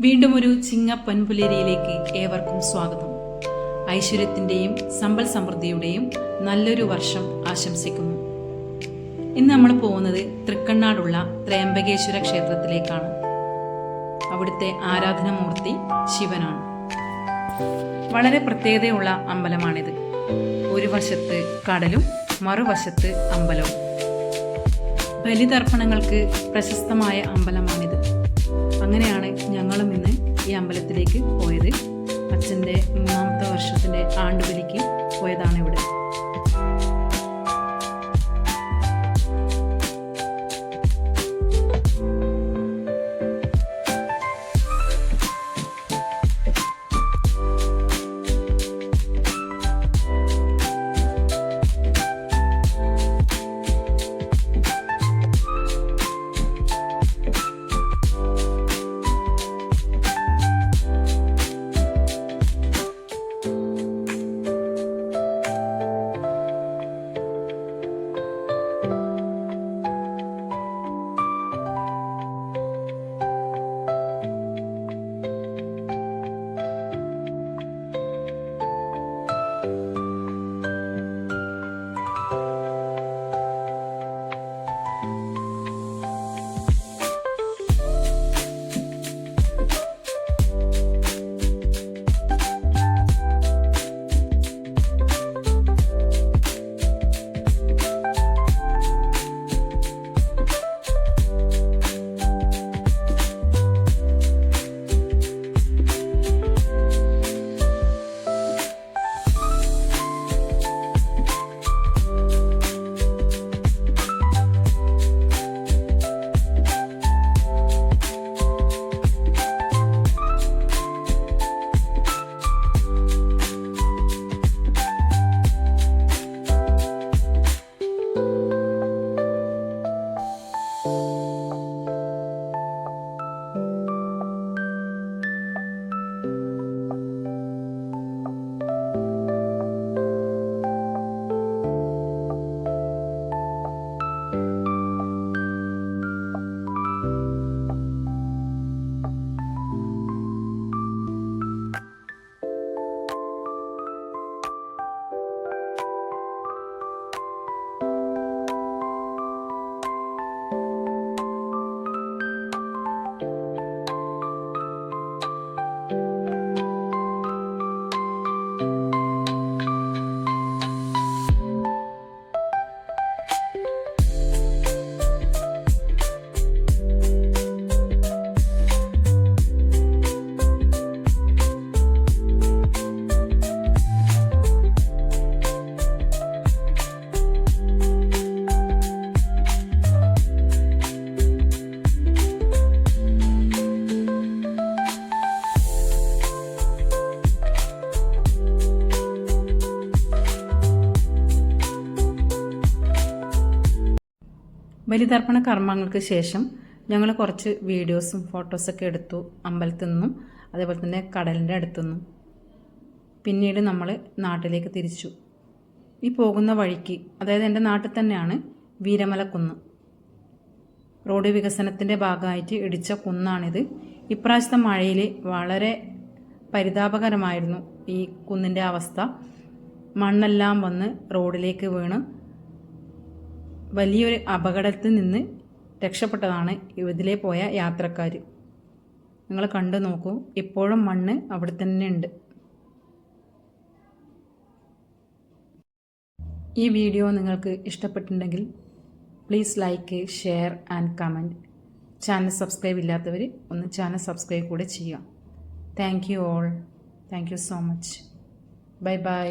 വീണ്ടും ഒരു ചിങ്ങ പൊൻപുലരിയിലേക്ക് ഏവർക്കും സ്വാഗതം. ഐശ്വര്യത്തിന്റെയും സമ്പൽ സമൃദ്ധിയുടെയും നല്ലൊരു വർഷം ആശംസിക്കുന്നു. ഇന്ന് നമ്മൾ പോകുന്നത് തൃക്കണ്ണാടുള്ള ത്രയംബകേശ്വര ക്ഷേത്രത്തിലേക്കാണ്. അവിടുത്തെ ആരാധനമൂർത്തി ശിവനാണ്. വളരെ പ്രത്യേകതയുള്ള അമ്പലമാണിത്. ഒരു വശത്ത് കടലും മറുവശത്ത് അമ്പലവും. ബലിതർപ്പണങ്ങൾക്ക് പ്രശസ്തമായ അമ്പലമാണിത്. അങ്ങനെയാണ് ഞങ്ങളും ഇന്ന് ഈ അമ്പലത്തിലേക്ക് പോയത്. അച്ഛന്റെ മൂന്നാമത്തെ വർഷത്തിന്റെ ആണ്ടുബലിക്ക് പോയതാണ് ഇവിടെ. ബലിതർപ്പണ കർമ്മങ്ങൾക്ക് ശേഷം ഞങ്ങൾ കുറച്ച് വീഡിയോസും ഫോട്ടോസൊക്കെ എടുത്തു അമ്പലത്തിൽ നിന്നും അതേപോലെ തന്നെ കടലിന്റെ അടുത്തുനിന്നും. പിന്നീട് നമ്മൾ നാട്ടിലേക്ക് തിരിച്ചു. ഈ പോകുന്ന വഴിക്ക് അതായത് എന്റെ നാട്ടിൽ തന്നെയാണ് വീരമലക്കുന്ന്. റോഡ് വികസനത്തിന്റെ ഭാഗമായിട്ട് ഇടിച്ച കുന്നാണിത്. ഇപ്രാവശ്യത്തെ മഴയിൽ വളരെ പരിതാപകരമായിരുന്നു ഈ കുന്നിന്റെ അവസ്ഥ. മണ്ണെല്ലാം വന്ന് റോഡിലേക്ക് വീണ് വലിയൊരു അപകടത്തിൽ നിന്ന് രക്ഷപ്പെട്ടതാണ് ഇതിലേ പോയ യാത്രക്കാർ നിങ്ങൾ കണ്ടു നോക്കൂ. ഇപ്പോഴും മണ്ണ് അവിടെ തന്നെ ഉണ്ട് ഈ വീഡിയോ നിങ്ങൾക്ക് ഇഷ്ടപ്പെട്ടിട്ടുണ്ടെങ്കിൽ please like share and comment channel subscribe ഇല്ലാത്തവർ ഒന്ന് ചാനൽ സബ്സ്ക്രൈബ് കൂടെ ചെയ്യുക. Thank you all thank you so much bye bye